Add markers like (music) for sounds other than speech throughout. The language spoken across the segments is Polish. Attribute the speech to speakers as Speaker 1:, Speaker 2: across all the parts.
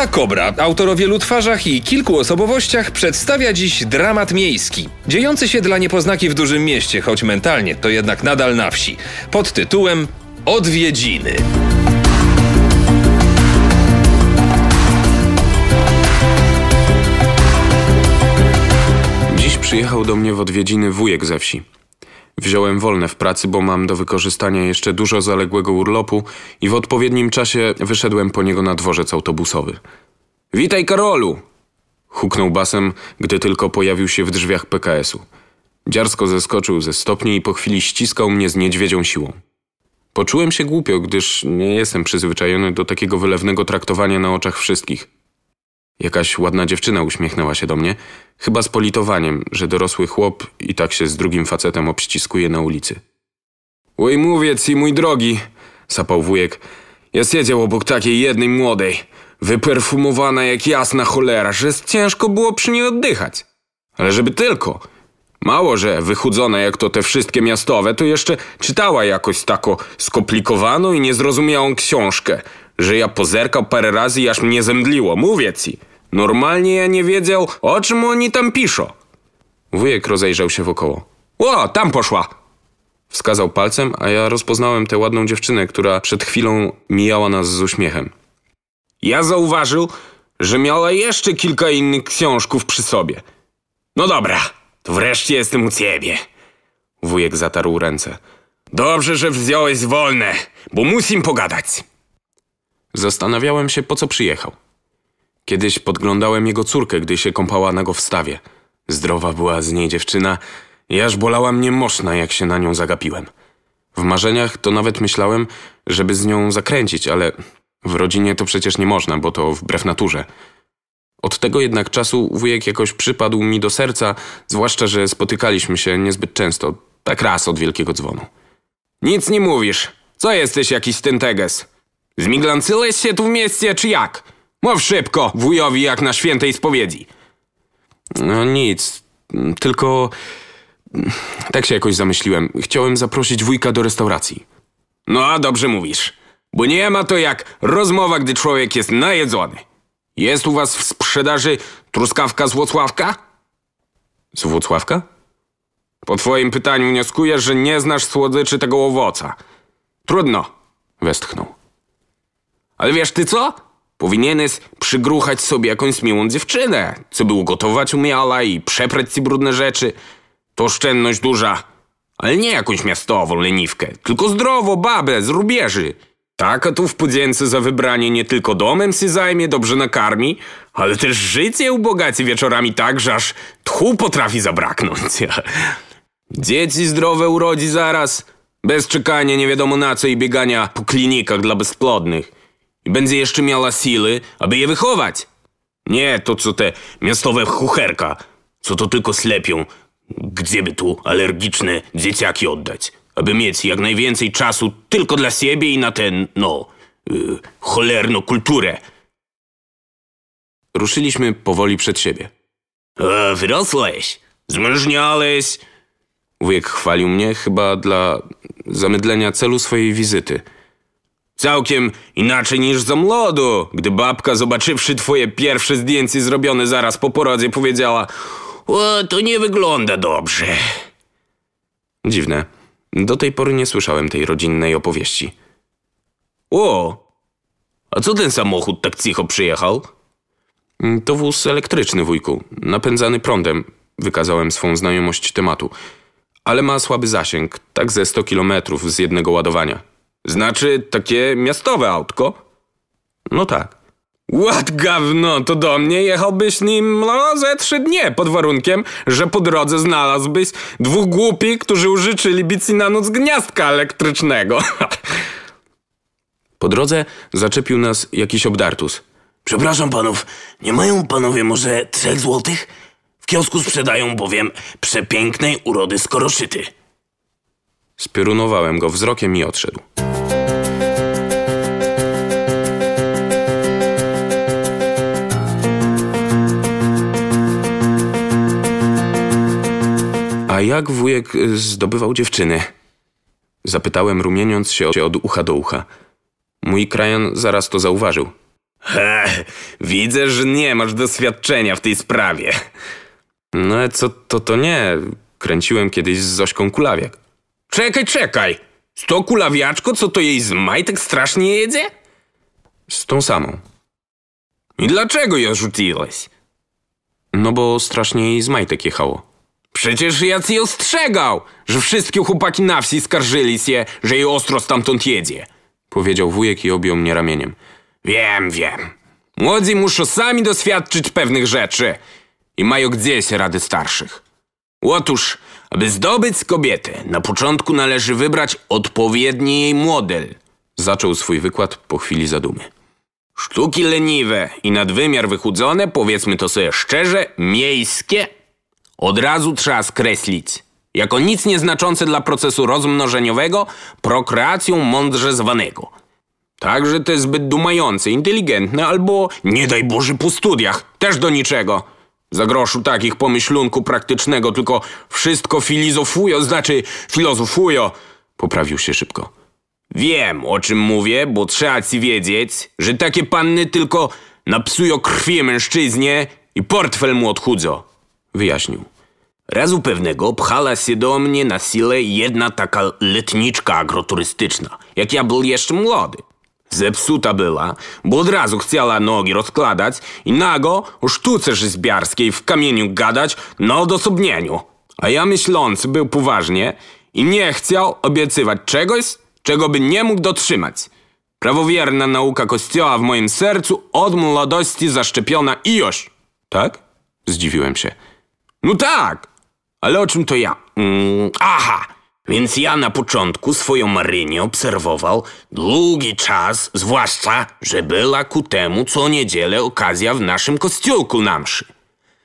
Speaker 1: Ela Kobra, autor o wielu twarzach i kilku osobowościach, przedstawia dziś dramat miejski. Dziejący się dla niepoznaki w dużym mieście, choć mentalnie to jednak nadal na wsi. Pod tytułem Odwiedziny.
Speaker 2: Dziś przyjechał do mnie w odwiedziny wujek ze wsi. Wziąłem wolne w pracy, bo mam do wykorzystania jeszcze dużo zaległego urlopu i w odpowiednim czasie wyszedłem po niego na dworzec autobusowy. Witaj, Karolu! Huknął basem, gdy tylko pojawił się w drzwiach PKS-u. Dziarsko zeskoczył ze stopni i po chwili ściskał mnie z niedźwiedzią siłą. Poczułem się głupio, gdyż nie jestem przyzwyczajony do takiego wylewnego traktowania na oczach wszystkich. Jakaś ładna dziewczyna uśmiechnęła się do mnie, chyba z politowaniem, że dorosły chłop i tak się z drugim facetem obściskuje na ulicy. Oj, mówię ci, mój drogi, sapał wujek. Ja siedział obok takiej jednej młodej, wyperfumowana jak jasna cholera, że ciężko było przy niej oddychać. Ale żeby tylko. Mało, że wychudzona jak to te wszystkie miastowe, to jeszcze czytała jakoś tako skomplikowaną i niezrozumiałą książkę, że ja pozerkał parę razy i aż mnie zemdliło, mówię ci. Normalnie ja nie wiedział, o czym oni tam piszą. Wujek rozejrzał się wokoło. O, tam poszła! Wskazał palcem, a ja rozpoznałem tę ładną dziewczynę, która przed chwilą mijała nas z uśmiechem. Ja zauważył, że miała jeszcze kilka innych książków przy sobie. No dobra, to wreszcie jestem u ciebie. Wujek zatarł ręce. Dobrze, że wziąłeś wolne, bo musimy pogadać. Zastanawiałem się, po co przyjechał. Kiedyś podglądałem jego córkę, gdy się kąpała na go w stawie. Zdrowa była z niej dziewczyna i aż bolała mnie moszna, jak się na nią zagapiłem. W marzeniach to nawet myślałem, żeby z nią zakręcić, ale w rodzinie to przecież nie można, bo to wbrew naturze. Od tego jednak czasu wujek jakoś przypadł mi do serca, zwłaszcza, że spotykaliśmy się niezbyt często, tak raz od wielkiego dzwonu. Nic nie mówisz. Co jesteś jakiś stynteges? Zmiglancyłeś się tu w mieście, czy jak? Mów szybko, wujowi jak na świętej spowiedzi. No nic, tylko... Tak się jakoś zamyśliłem. Chciałem zaprosić wujka do restauracji. No, a dobrze mówisz. Bo nie ma to jak rozmowa, gdy człowiek jest najedzony. Jest u was w sprzedaży truskawka z Włocławka? Z Włocławka? Po twoim pytaniu wnioskuję, że nie znasz słodyczy tego owoca. Trudno, westchnął. Ale wiesz ty co? Powinieneś przygruchać sobie jakąś miłą dziewczynę, co by ugotować umiała i przeprać ci brudne rzeczy. To oszczędność duża. Ale nie jakąś miastową leniwkę, tylko zdrowo babę z rubieży. Taka tu w podzięce za wybranie nie tylko domem się zajmie, dobrze nakarmi, ale też życie ubogaci wieczorami tak, że aż tchu potrafi zabraknąć. (laughs) Dzieci zdrowe urodzi zaraz, bez czekania nie wiadomo na co i biegania po klinikach dla bezplodnych. I będzie jeszcze miała siły, aby je wychować. Nie to, co te miastowe chucherka, co to tylko slepią, gdzie by tu alergiczne dzieciaki oddać, aby mieć jak najwięcej czasu tylko dla siebie i na ten, no, yy, cholerną kulturę. Ruszyliśmy powoli przed siebie. E, wyrosłeś, zmężniałeś. Wujek chwalił mnie chyba dla zamydlenia celu swojej wizyty. Całkiem inaczej niż za młodu, gdy babka, zobaczywszy twoje pierwsze zdjęcie zrobione zaraz po porodzie, powiedziała O, to nie wygląda dobrze. Dziwne. Do tej pory nie słyszałem tej rodzinnej opowieści. O, a co ten samochód tak cicho przyjechał? To wóz elektryczny, wujku, napędzany prądem. Wykazałem swą znajomość tematu. Ale ma słaby zasięg, tak ze 100 kilometrów z jednego ładowania. Znaczy takie miastowe autko? No tak. Ład gawno, to do mnie jechałbyś nim no, ze trzy dnie, pod warunkiem, że po drodze znalazłbyś dwóch głupich, którzy użyczyliby ci na noc gniazdka elektrycznego. (laughs) po drodze zaczepił nas jakiś obdartus.
Speaker 3: Przepraszam panów, nie mają panowie może trzech złotych? W kiosku sprzedają bowiem przepięknej urody skoroszyty.
Speaker 2: Spiorunowałem go wzrokiem i odszedł. A jak wujek y, zdobywał dziewczyny? Zapytałem, rumieniąc się od ucha do ucha. Mój krajan zaraz to zauważył. He, widzę, że nie masz doświadczenia w tej sprawie.
Speaker 4: No ale co to to nie? Kręciłem kiedyś z Zośką Kulawiak.
Speaker 2: Czekaj, czekaj. To kulawiaczko, co to jej z majtek strasznie jedzie?
Speaker 4: Z tą samą.
Speaker 2: I dlaczego ją rzuciłeś?
Speaker 4: No bo strasznie jej z majtek jechało.
Speaker 2: Przecież ja ci ostrzegał, że wszystkie chłopaki na wsi skarżyli się, że jej ostro stamtąd jedzie.
Speaker 4: Powiedział wujek i objął mnie ramieniem.
Speaker 2: Wiem, wiem. Młodzi muszą sami doświadczyć pewnych rzeczy i mają gdzieś rady starszych. Otóż, aby zdobyć kobietę, na początku należy wybrać odpowiedni jej model.
Speaker 4: Zaczął swój wykład po chwili zadumy.
Speaker 2: Sztuki leniwe i nadwymiar wychudzone, powiedzmy to sobie szczerze, miejskie, od razu trzeba skreślić. Jako nic nieznaczące dla procesu rozmnożeniowego, prokreacją mądrze zwanego. Także te zbyt dumające, inteligentne albo, nie daj Boże, po studiach, też do niczego. Za groszu takich pomyślunku praktycznego, tylko wszystko filozofują, znaczy filozofują.
Speaker 4: Poprawił się szybko.
Speaker 2: Wiem, o czym mówię, bo trzeba ci wiedzieć, że takie panny tylko napsują krwi mężczyźnie i portfel mu odchudzą.
Speaker 4: Wyjaśnił.
Speaker 2: Razu pewnego pchała się do mnie na siłę jedna taka letniczka agroturystyczna, jak ja był jeszcze młody. Zepsuta była, bo od razu chciała nogi rozkładać i nago o sztuce rzeźbiarskiej w kamieniu gadać na odosobnieniu. A ja myślący był poważnie i nie chciał obiecywać czegoś, czego by nie mógł dotrzymać. Prawowierna nauka kościoła w moim sercu od młodości zaszczepiona i już.
Speaker 4: Tak? Zdziwiłem się.
Speaker 2: No tak, ale o czym to ja? Mm, aha, więc ja na początku swoją Marynię obserwował długi czas, zwłaszcza, że była ku temu co niedzielę okazja w naszym kościółku na mszy.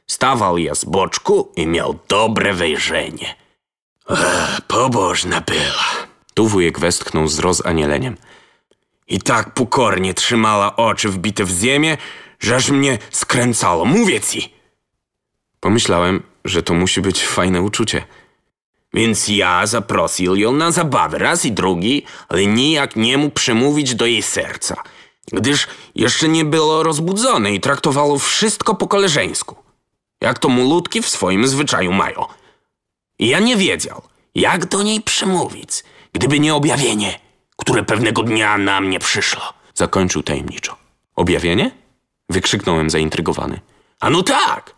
Speaker 2: Stawał ja z boczku i miał dobre wejrzenie. Ech, pobożna była.
Speaker 4: Tu wujek westchnął z rozanieleniem.
Speaker 2: I tak pokornie trzymała oczy wbite w ziemię, że aż mnie skręcało. Mówię ci.
Speaker 4: Pomyślałem, że to musi być fajne uczucie.
Speaker 2: Więc ja zaprosił ją na zabawę raz i drugi, ale nijak nie mógł przemówić do jej serca, gdyż jeszcze nie było rozbudzone i traktowało wszystko po koleżeńsku, jak to mulutki w swoim zwyczaju mają. I ja nie wiedział, jak do niej przemówić, gdyby nie objawienie, które pewnego dnia na mnie przyszło.
Speaker 4: Zakończył tajemniczo. Objawienie? Wykrzyknąłem zaintrygowany.
Speaker 2: A no tak!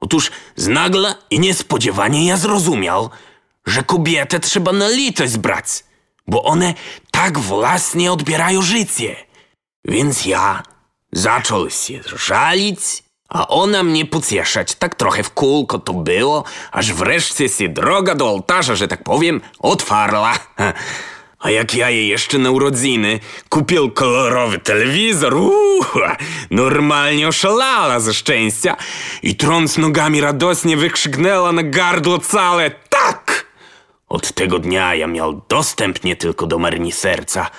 Speaker 2: Otóż z nagle i niespodziewanie ja zrozumiał, że kobietę trzeba na litość brać, bo one tak własnie odbierają życie. Więc ja zaczął się żalić, a ona mnie pocieszać. Tak trochę w kółko to było, aż wreszcie się droga do ołtarza, że tak powiem, otwarła. (laughs) A jak ja jej jeszcze na urodziny kupił kolorowy telewizor, uuu, normalnie oszalała ze szczęścia i trąc nogami radośnie wykrzyknęła na gardło całe! Od tego dnia ja miał dostęp nie tylko do Maryni serca,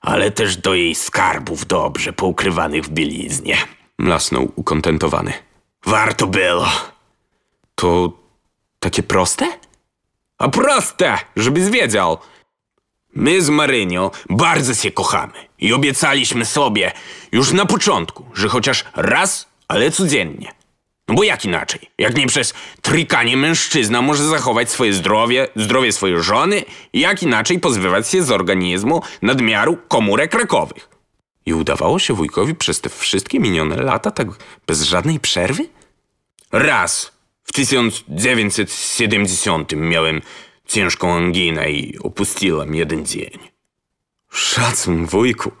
Speaker 2: ale też do jej skarbów dobrze poukrywanych w bieliznie.
Speaker 4: Mlasnął ukontentowany.
Speaker 2: Warto było.
Speaker 4: To takie proste?
Speaker 2: A proste, żebyś wiedział. My z Marynią bardzo się kochamy i obiecaliśmy sobie już na początku, że chociaż raz, ale codziennie. No bo jak inaczej? Jak nie przez trykanie mężczyzna może zachować swoje zdrowie, zdrowie swojej żony, jak inaczej pozbywać się z organizmu nadmiaru komórek rakowych.
Speaker 4: I udawało się wujkowi przez te wszystkie minione lata tak bez żadnej przerwy?
Speaker 2: Raz w 1970 miałem ciężką anginę i opustiłem jeden dzień.
Speaker 4: Szacun, wujku.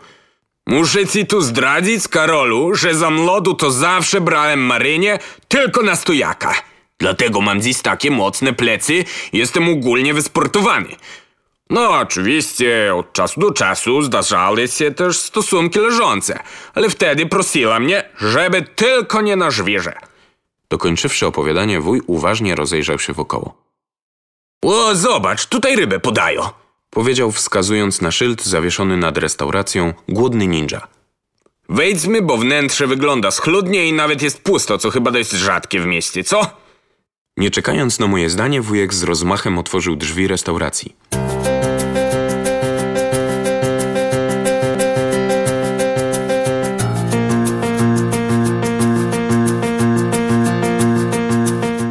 Speaker 2: Muszę ci tu zdradzić, Karolu, że za młodu to zawsze brałem Marynię tylko na stojaka. Dlatego mam dziś takie mocne plecy i jestem ogólnie wysportowany. No, oczywiście, od czasu do czasu zdarzały się też stosunki leżące, ale wtedy prosiła mnie, żeby tylko nie na żwirze.
Speaker 4: Dokończywszy opowiadanie, wuj uważnie rozejrzał się wokoło.
Speaker 2: O, zobacz, tutaj rybę podają.
Speaker 4: Powiedział wskazując na szyld zawieszony nad restauracją Głodny Ninja.
Speaker 2: Wejdźmy, bo wnętrze wygląda schludnie i nawet jest pusto, co chyba dość rzadkie w mieście, co?
Speaker 4: Nie czekając na moje zdanie, wujek z rozmachem otworzył drzwi restauracji.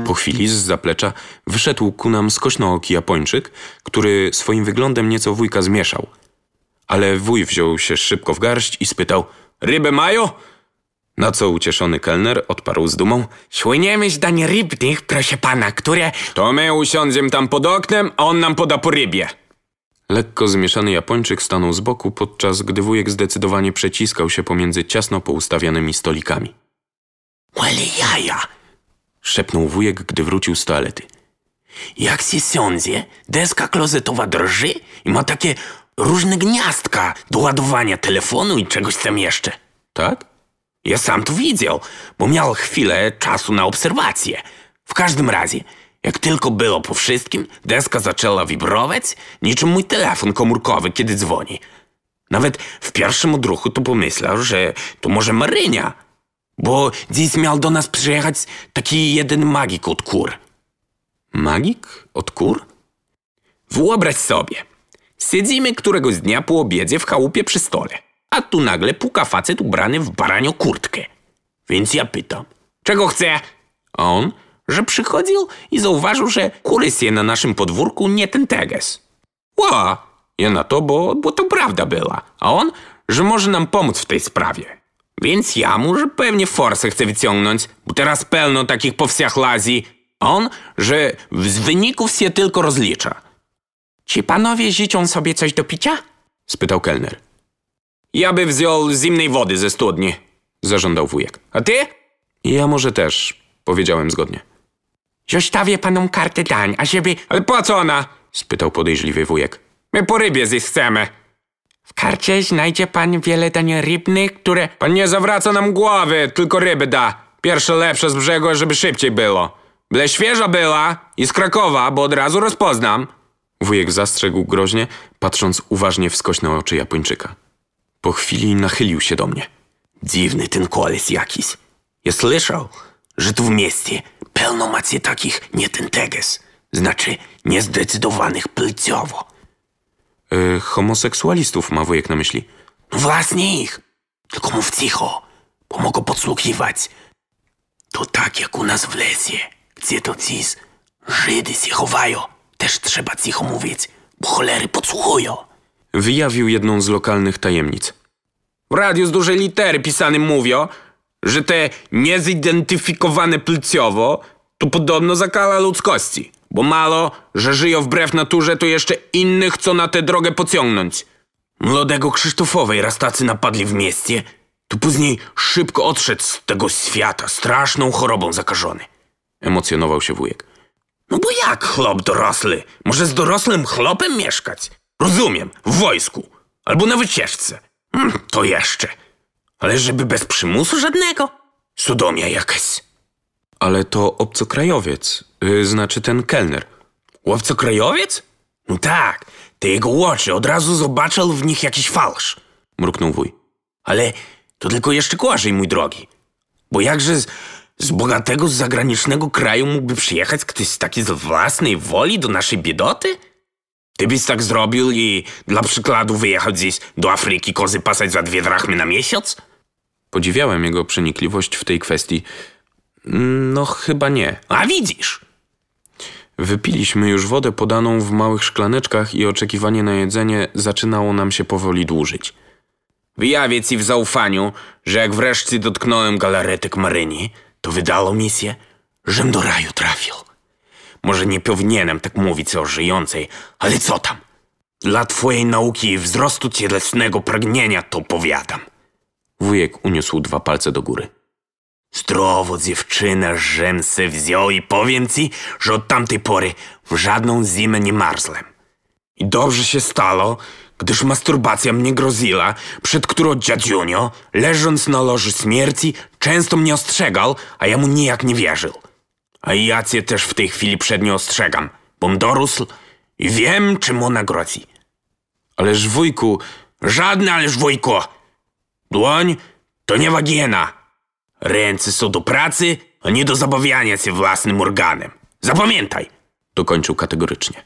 Speaker 4: Po chwili z zaplecza wyszedł ku nam skośnooki Japończyk, który swoim wyglądem nieco wujka zmieszał. Ale wuj wziął się szybko w garść i spytał – Rybę mają? Na co ucieszony kelner odparł z dumą –
Speaker 2: Słyniemy z dań rybnych, proszę pana, które...
Speaker 4: To my usiądziemy tam pod oknem, a on nam poda po rybie. Lekko zmieszany Japończyk stanął z boku, podczas gdy wujek zdecydowanie przeciskał się pomiędzy ciasno poustawianymi stolikami.
Speaker 2: Ale jaja!
Speaker 4: Szepnął wujek, gdy wrócił z toalety.
Speaker 2: Jak się sądzie, deska klozetowa drży i ma takie różne gniazdka do ładowania telefonu i czegoś tam jeszcze.
Speaker 4: Tak?
Speaker 2: Ja sam to widział, bo miał chwilę czasu na obserwację. W każdym razie, jak tylko było po wszystkim, deska zaczęła wibrować, niczym mój telefon komórkowy, kiedy dzwoni. Nawet w pierwszym odruchu to pomyślał, że to może Marynia, bo dziś miał do nas przyjechać taki jeden magik od kur.
Speaker 4: Magik? Od kur?
Speaker 2: Wyobraź sobie, siedzimy któregoś dnia po obiedzie w chałupie przy stole, a tu nagle puka facet ubrany w baranio kurtkę. Więc ja pytam, czego chce? A on, że przychodził i zauważył, że kury na naszym podwórku nie ten teges. Ła, ja na to, bo, bo to prawda była. A on, że może nam pomóc w tej sprawie. Więc ja mu, że pewnie forsę chce wyciągnąć, bo teraz pełno takich po wsiach lazi. On, że z wyników się tylko rozlicza. Ci panowie życzą sobie coś do picia?
Speaker 4: spytał kelner.
Speaker 2: Ja by wziął zimnej wody ze studni,
Speaker 4: Zażądał wujek.
Speaker 2: A ty?
Speaker 4: Ja może też, powiedziałem zgodnie.
Speaker 2: Zostawię panom kartę dań, a żeby... Ale po co ona?
Speaker 4: spytał podejrzliwy wujek.
Speaker 2: My po rybie zjeść chcemy. W karcie znajdzie pan wiele dań rybnych, które... Pan nie zawraca nam głowy, tylko ryby da. Pierwsze lepsze z brzegu, żeby szybciej było. Byle świeża była i z Krakowa, bo od razu rozpoznam.
Speaker 4: Wujek zastrzegł groźnie, patrząc uważnie w skośne oczy Japończyka. Po chwili nachylił się do mnie.
Speaker 2: Dziwny ten koleś jakiś. Ja słyszał, że tu w mieście pełno macie takich nie ten teges. Znaczy niezdecydowanych płciowo.
Speaker 4: E, homoseksualistów ma wujek na myśli.
Speaker 2: No właśnie ich. Tylko mów cicho, bo mogą podsłuchiwać. To tak jak u nas w lesie, gdzie to cis Żydy się chowają. Też trzeba cicho mówić, bo cholery podsłuchują.
Speaker 4: Wyjawił jedną z lokalnych tajemnic.
Speaker 2: W radiu z dużej litery pisanym mówią, że te niezidentyfikowane płciowo to podobno zakala ludzkości. Bo malo, że żyją wbrew naturze, to jeszcze innych co na tę drogę pociągnąć. Młodego Krzysztofowej raz tacy napadli w mieście, to później szybko odszedł z tego świata, straszną chorobą zakażony.
Speaker 4: Emocjonował się wujek.
Speaker 2: No bo jak chlop dorosły? Może z dorosłym chlopem mieszkać? Rozumiem, w wojsku. Albo na wycieczce. Hmm, to jeszcze. Ale żeby bez przymusu żadnego? Sodomia jakaś.
Speaker 4: Ale to obcokrajowiec, y, znaczy ten kelner.
Speaker 2: Łowcokrajowiec? No tak, te jego oczy od razu zobaczył w nich jakiś fałsz.
Speaker 4: Mruknął wuj.
Speaker 2: Ale to tylko jeszcze gorzej, mój drogi. Bo jakże z, z bogatego, z zagranicznego kraju mógłby przyjechać ktoś taki z własnej woli do naszej biedoty? Ty byś tak zrobił i dla przykładu wyjechał gdzieś do Afryki kozy pasać za dwie drachmy na miesiąc?
Speaker 4: Podziwiałem jego przenikliwość w tej kwestii. No, chyba nie.
Speaker 2: A widzisz,
Speaker 4: Wypiliśmy już wodę podaną w małych szklaneczkach i oczekiwanie na jedzenie zaczynało nam się powoli dłużyć.
Speaker 2: wyjawię ci w zaufaniu, że jak wreszcie dotknąłem galaretek Maryni, to wydało mi się, żem do raju trafił. Może nie powinienem tak mówić o żyjącej, ale co tam? Dla twojej nauki i wzrostu cielesnego pragnienia to powiadam.
Speaker 4: Wujek uniósł dwa palce do góry.
Speaker 2: Zdrowo dziewczyna żem se wziął i powiem ci, że od tamtej pory w żadną zimę nie marzłem. I dobrze się stało, gdyż masturbacja mnie groziła, przed którą dziadziunio, leżąc na loży śmierci, często mnie ostrzegał, a ja mu nijak nie wierzył. A ja cię też w tej chwili przed nią ostrzegam, bom dorósł i wiem, czym ona grozi.
Speaker 4: Ależ wujku,
Speaker 2: Żadne ależ wujko! Dłoń to nie wagiena. Ręce są do pracy, a nie do zabawiania się własnym organem. Zapamiętaj!
Speaker 4: dokończył kategorycznie.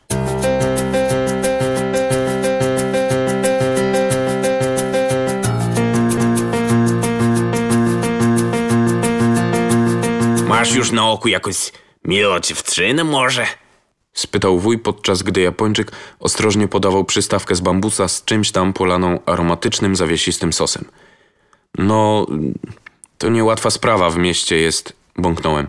Speaker 2: Masz już na oku jakoś milo cię dziewczynę może?
Speaker 4: Spytał wuj, podczas gdy Japończyk ostrożnie podawał przystawkę z bambusa z czymś tam polaną aromatycznym, zawiesistym sosem. No, to niełatwa sprawa w mieście jest, bąknąłem.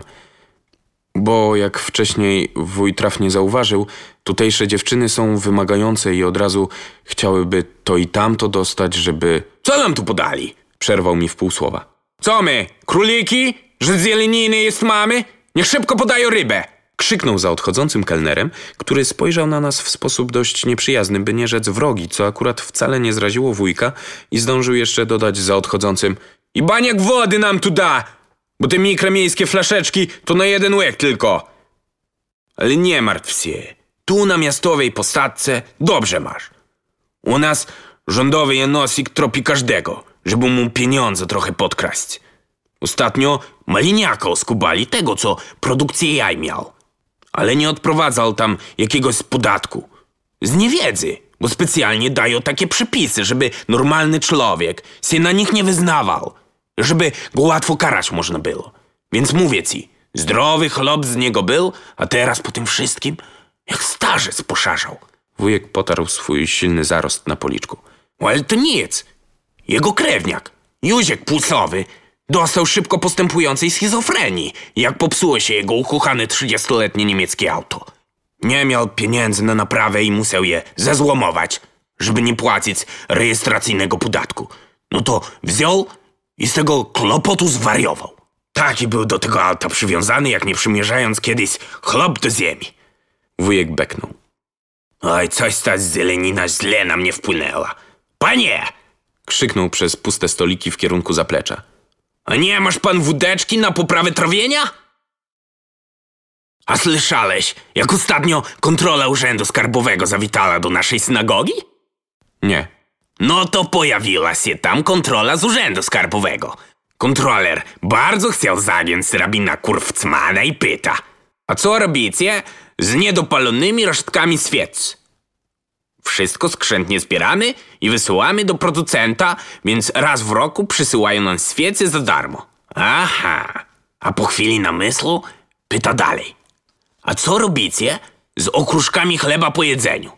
Speaker 4: Bo jak wcześniej wuj trafnie zauważył, tutejsze dziewczyny są wymagające i od razu chciałyby to i tamto dostać, żeby...
Speaker 2: Co nam tu podali?
Speaker 4: Przerwał mi w pół słowa.
Speaker 2: Co my, króliki? Że z jeleniny jest mamy? Niech szybko podają rybę.
Speaker 4: Krzyknął za odchodzącym kelnerem, który spojrzał na nas w sposób dość nieprzyjazny, by nie rzec wrogi, co akurat wcale nie zraziło wujka i zdążył jeszcze dodać za odchodzącym
Speaker 2: I baniak wody nam tu da, bo te mikromiejskie flaszeczki to na jeden łyk tylko. Ale nie martw się, tu na miastowej posadce dobrze masz. U nas rządowy janosik tropi każdego, żeby mu pieniądze trochę podkraść. Ostatnio maliniaka oskubali tego, co produkcję jaj miał. Ale nie odprowadzał tam jakiegoś podatku. Z niewiedzy, bo specjalnie dają takie przepisy, żeby normalny człowiek się na nich nie wyznawał. Żeby go łatwo karać można było. Więc mówię ci, zdrowy chlop z niego był, a teraz po tym wszystkim jak starzec poszarzał.
Speaker 4: Wujek potarł swój silny zarost na policzku.
Speaker 2: Ale to nic. Jego krewniak, Józiek Pulsowy, dostał szybko postępującej schizofrenii, jak popsuło się jego ukochane 30-letnie niemieckie auto. Nie miał pieniędzy na naprawę i musiał je zezłomować, żeby nie płacić rejestracyjnego podatku. No to wziął i z tego klopotu zwariował. Taki był do tego auta przywiązany, jak nie przymierzając kiedyś chlop do ziemi.
Speaker 4: Wujek beknął.
Speaker 2: Oj, coś ta zelenina źle na mnie wpłynęła. Panie!
Speaker 4: Krzyknął przez puste stoliki w kierunku zaplecza.
Speaker 2: A nie masz pan wódeczki na poprawę trawienia? A słyszałeś, jak ostatnio kontrola Urzędu Skarbowego zawitała do naszej synagogi?
Speaker 4: Nie.
Speaker 2: No to pojawiła się tam kontrola z Urzędu Skarbowego. Kontroler bardzo chciał zagiąć rabina Kurwcmana i pyta A co robicie z niedopalonymi resztkami świec? Wszystko skrzętnie zbieramy i wysyłamy do producenta, więc raz w roku przysyłają nam świece za darmo. Aha. A po chwili namysłu pyta dalej. A co robicie z okruszkami chleba po jedzeniu?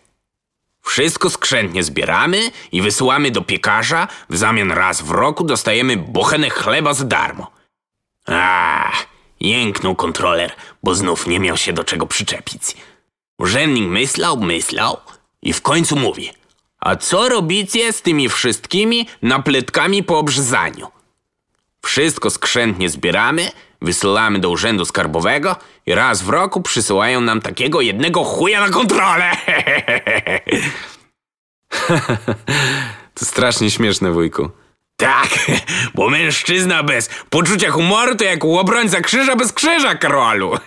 Speaker 2: Wszystko skrzętnie zbieramy i wysyłamy do piekarza, w zamian raz w roku dostajemy bochenek chleba za darmo. A, jęknął kontroler, bo znów nie miał się do czego przyczepić. Urzędnik myślał, myślał i w końcu mówi. A co robicie z tymi wszystkimi napletkami po obrzezaniu? Wszystko skrzętnie zbieramy, wysyłamy do urzędu skarbowego i raz w roku przysyłają nam takiego jednego chuja na kontrolę. (laughs)
Speaker 4: To strasznie śmieszne, wujku.
Speaker 2: tak, bo mężczyzna bez poczucia humoru to jak łobrońca krzyża bez krzyża, królu. (laughs)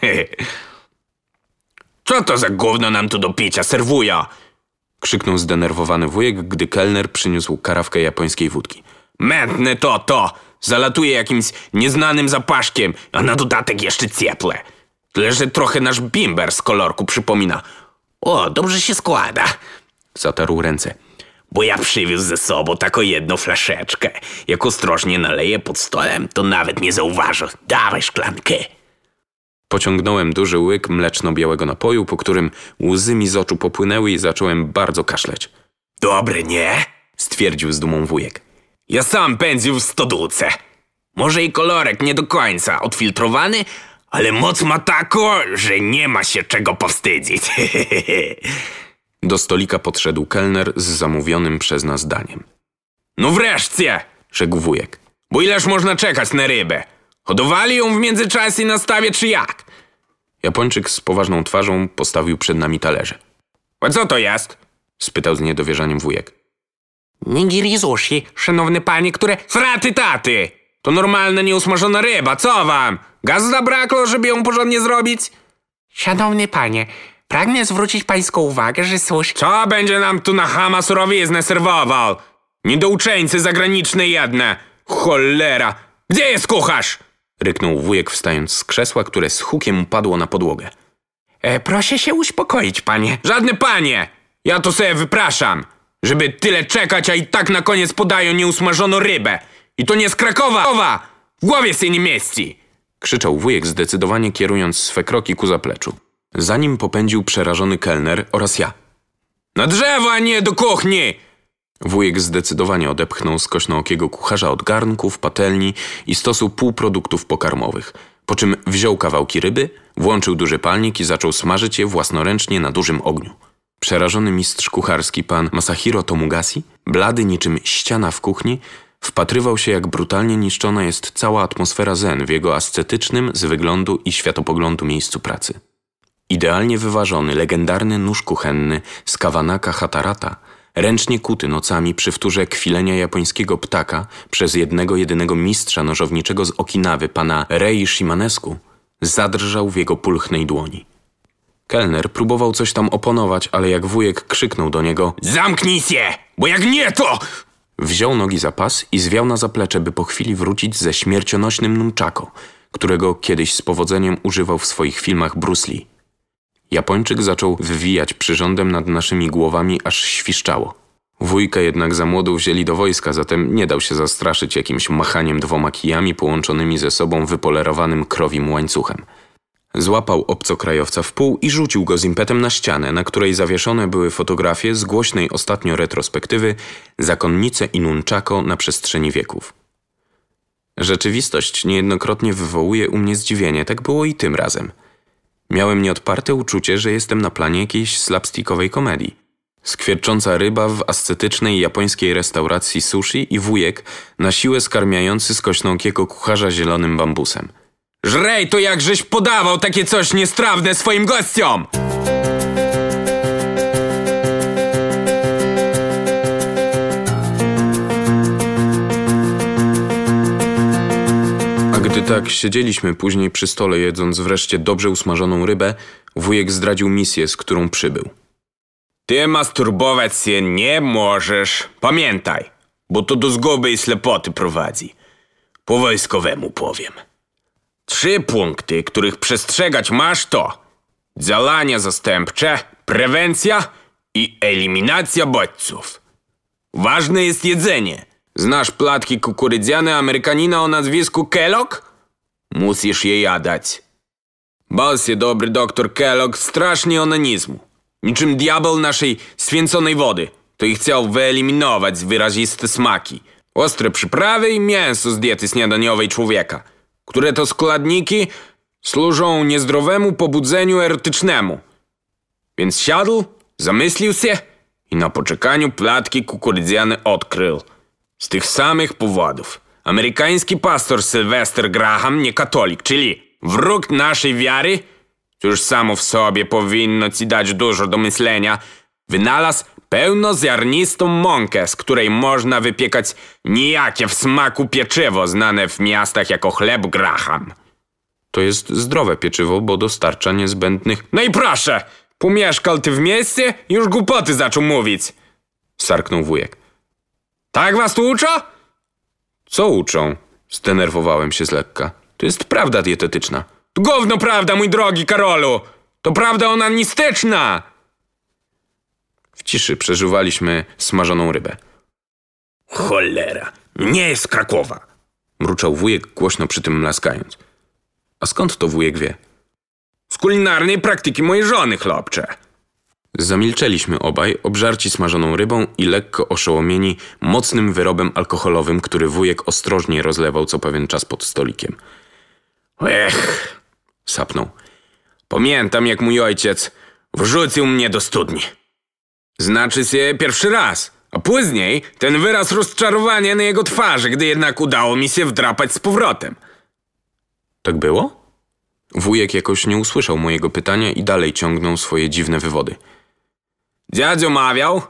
Speaker 2: Co to za gówno nam tu do picia serwuja?
Speaker 4: Krzyknął zdenerwowany wujek, gdy kelner przyniósł karawkę japońskiej wódki.
Speaker 2: Mętne to, to. Zalatuje jakimś nieznanym zapaszkiem, a na dodatek jeszcze cieple. Tyle, że trochę nasz bimber z kolorku przypomina. O, dobrze się składa.
Speaker 4: Zatarł ręce.
Speaker 2: Bo ja przywiózł ze sobą taką jedną flaszeczkę. Jak ostrożnie naleję pod stolem, to nawet nie zauważę. Dawaj szklankę.
Speaker 4: Pociągnąłem duży łyk mleczno-białego napoju, po którym łzy mi z oczu popłynęły i zacząłem bardzo kaszleć.
Speaker 2: Dobre, nie?
Speaker 4: Stwierdził z dumą wujek.
Speaker 2: Ja sam pędził w stodółce. Może i kolorek nie do końca odfiltrowany, ale moc ma taką, że nie ma się czego powstydzić. (laughs)
Speaker 4: Do stolika podszedł kelner z zamówionym przez nas daniem.
Speaker 2: no wreszcie!
Speaker 4: Rzekł wujek.
Speaker 2: Bo ileż można czekać na rybę? Hodowali ją w międzyczasie na stawie czy jak?
Speaker 4: Japończyk z poważną twarzą postawił przed nami talerze.
Speaker 2: A co to jest?
Speaker 4: Spytał z niedowierzaniem wujek.
Speaker 2: Nigiri sushi, szanowny panie, które... Fraty taty! To normalna nieusmażona ryba, co wam? Gazu zabrakło, żeby ją porządnie zrobić?
Speaker 5: Szanowny panie, pragnę zwrócić pańską uwagę, że sushi...
Speaker 2: Co będzie nam tu na chama surowiznę serwował? Niedouczeńcy zagraniczne jedne. Cholera! Gdzie jest kucharz?
Speaker 4: Ryknął wujek wstając z krzesła, które z hukiem upadło na podłogę.
Speaker 5: E, proszę się uspokoić, panie.
Speaker 2: Żadne panie! Ja to sobie wypraszam. Żeby tyle czekać, a i tak na koniec podają nieusmażoną rybę. I to nie z Krakowa! Krakowa! W głowie się nie mieści.
Speaker 4: Krzyczał wujek zdecydowanie kierując swe kroki ku zapleczu.
Speaker 2: Za nim popędził przerażony kelner oraz ja.
Speaker 6: Na drzewo, a nie do kuchni!
Speaker 2: Wujek zdecydowanie odepchnął skośnookiego kucharza od garnków, patelni i stosu półproduktów pokarmowych, po czym wziął kawałki ryby, włączył duży palnik i zaczął smażyć je własnoręcznie na dużym ogniu. Przerażony mistrz kucharski pan Masahiro Tomugasi, blady niczym ściana w kuchni, wpatrywał się jak brutalnie niszczona jest cała atmosfera zen w jego ascetycznym z wyglądu i światopoglądu miejscu pracy. Idealnie wyważony, legendarny nóż kuchenny z Kawanaka Hatarata, ręcznie kuty nocami przy wtórze kwilenia japońskiego ptaka przez jednego jedynego mistrza nożowniczego z Okinawy, pana Rei Shimanesku, zadrżał w jego pulchnej dłoni. Kelner próbował coś tam oponować, ale jak wujek krzyknął do niego,
Speaker 6: Zamknij się, bo jak nie to...
Speaker 2: wziął nogi za pas i zwiał na zaplecze, by po chwili wrócić ze śmiercionośnym nunchako, którego kiedyś z powodzeniem używał w swoich filmach Bruce Lee. Japończyk zaczął wywijać przyrządem nad naszymi głowami, aż świszczało. Wujka jednak za młodu wzięli do wojska, zatem nie dał się zastraszyć jakimś machaniem dwoma kijami połączonymi ze sobą wypolerowanym krowim łańcuchem. Złapał obcokrajowca w pół i rzucił go z impetem na ścianę, na której zawieszone były fotografie z głośnej ostatnio retrospektywy Zakonnice i na przestrzeni wieków. Rzeczywistość niejednokrotnie wywołuje u mnie zdziwienie, tak było i tym razem. Miałem nieodparte uczucie, że jestem na planie jakiejś slapstickowej komedii. Skwiercząca ryba w ascetycznej japońskiej restauracji sushi i wujek na siłę skarmiający skośnąkiego kucharza zielonym bambusem.
Speaker 6: Żrej to jakżeś podawał takie coś niestrawne swoim gościom!
Speaker 2: Gdy tak siedzieliśmy później przy stole jedząc wreszcie dobrze usmażoną rybę, wujek zdradził misję, z którą przybył.
Speaker 6: Ty masturbować się nie możesz. Pamiętaj, bo to do zguby i ślepoty prowadzi. Po wojskowemu powiem. Trzy punkty, których przestrzegać masz to działania zastępcze, prewencja i eliminacja bodźców. Ważne jest jedzenie. Znasz platki kukurydziane Amerykanina o nazwisku Kellogg? Musisz je jadać. Bał się dobry doktor Kellogg strasznie onanizmu. Niczym diabeł naszej święconej wody. To i chciał wyeliminować wyraziste smaki. Ostre przyprawy i mięso z diety śniadaniowej człowieka. Które to składniki służą niezdrowemu pobudzeniu erotycznemu. Więc siadł, zamyślił się i na poczekaniu platki kukurydziane odkrył. Z tych samych powodów. Amerykański pastor Sylwester Graham, nie katolik, czyli wróg naszej wiary, co już samo w sobie powinno ci dać dużo do myślenia, wynalazł pełnoziarnistą mąkę, z której można wypiekać nijakie w smaku pieczywo znane w miastach jako chleb Graham.
Speaker 2: To jest zdrowe pieczywo, bo dostarcza niezbędnych...
Speaker 6: No i proszę, pomieszkał ty w mieście już głupoty zaczął mówić.
Speaker 2: Sarknął wujek.
Speaker 6: Tak was tu uczą?
Speaker 2: Co uczą? Zdenerwowałem się z lekka. To jest prawda dietetyczna.
Speaker 6: To gówno prawda, mój drogi Karolu. To prawda onanistyczna.
Speaker 2: W ciszy przeżuwaliśmy smażoną rybę.
Speaker 6: Cholera, nie jest Krakowa.
Speaker 2: Mruczał wujek głośno przy tym mlaskając. A skąd to wujek wie?
Speaker 6: Z kulinarnej praktyki mojej żony, chłopcze.
Speaker 2: Zamilczeliśmy obaj, obżarci smażoną rybą i lekko oszołomieni mocnym wyrobem alkoholowym, który wujek ostrożnie rozlewał co pewien czas pod stolikiem.
Speaker 6: Ech,
Speaker 2: Sapnął.
Speaker 6: pamiętam jak mój ojciec wrzucił mnie do studni. Znaczy się pierwszy raz, a później ten wyraz rozczarowania na jego twarzy, gdy jednak udało mi się wdrapać z powrotem.
Speaker 2: Tak było? Wujek jakoś nie usłyszał mojego pytania i dalej ciągnął swoje dziwne wywody.
Speaker 6: Dziadzio mawiał,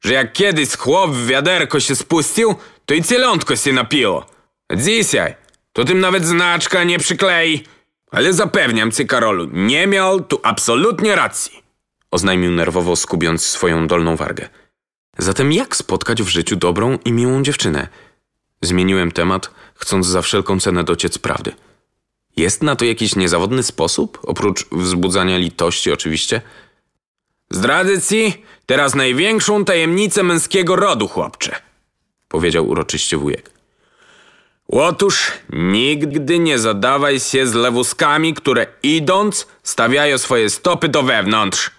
Speaker 6: że jak kiedyś chłop w wiaderko się spuścił, to i cielątko się napiło. Dzisiaj to tym nawet znaczka nie przyklei. Ale zapewniam cię, Karolu, nie miał tu absolutnie racji.
Speaker 2: Oznajmił nerwowo, skubiąc swoją dolną wargę. Zatem jak spotkać w życiu dobrą i miłą dziewczynę? Zmieniłem temat, chcąc za wszelką cenę dociec prawdy. Jest na to jakiś niezawodny sposób? Oprócz wzbudzania litości oczywiście?
Speaker 6: Zdradzę ci teraz największą tajemnicę męskiego rodu, chłopcze.
Speaker 2: Powiedział uroczyście wujek. Otóż nigdy nie zadawaj się z lewuskami, które idąc stawiają swoje stopy do wewnątrz.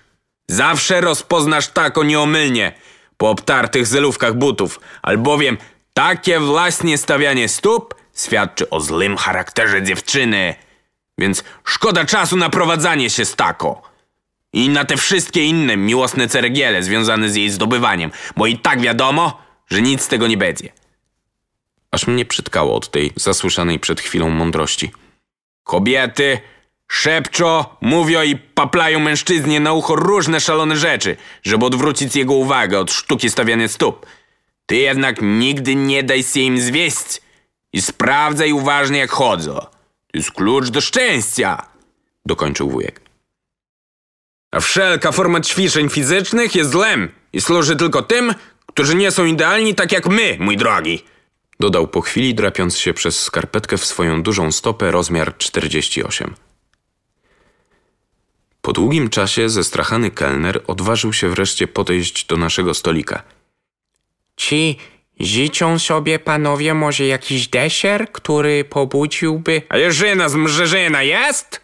Speaker 2: Zawsze rozpoznasz tako nieomylnie po obtartych zelówkach butów, albowiem takie właśnie stawianie stóp świadczy o złym charakterze dziewczyny. Więc szkoda czasu na prowadzanie się z tako. I na te wszystkie inne miłosne ceregiele związane z jej zdobywaniem, bo i tak wiadomo, że nic z tego nie będzie.
Speaker 4: Aż mnie przytkało od tej zasłyszanej przed chwilą mądrości.
Speaker 2: Kobiety szepczo, mówią i paplają mężczyznie na ucho różne szalone rzeczy, żeby odwrócić jego uwagę od sztuki stawiania stóp. Ty jednak nigdy nie daj się im zwieść i sprawdzaj uważnie jak chodzą. To jest klucz do szczęścia.
Speaker 4: Dokończył wujek.
Speaker 2: A wszelka forma ćwiczeń fizycznych jest złem i służy tylko tym, którzy nie są idealni tak jak my, mój drogi.
Speaker 4: Dodał po chwili, drapiąc się przez skarpetkę w swoją dużą stopę rozmiar 48. Po długim czasie zestrachany kelner odważył się wreszcie podejść do naszego stolika.
Speaker 5: Ci życzą sobie panowie może jakiś deser, który pobudziłby...
Speaker 2: A jeżyna z mrzeżyna jest?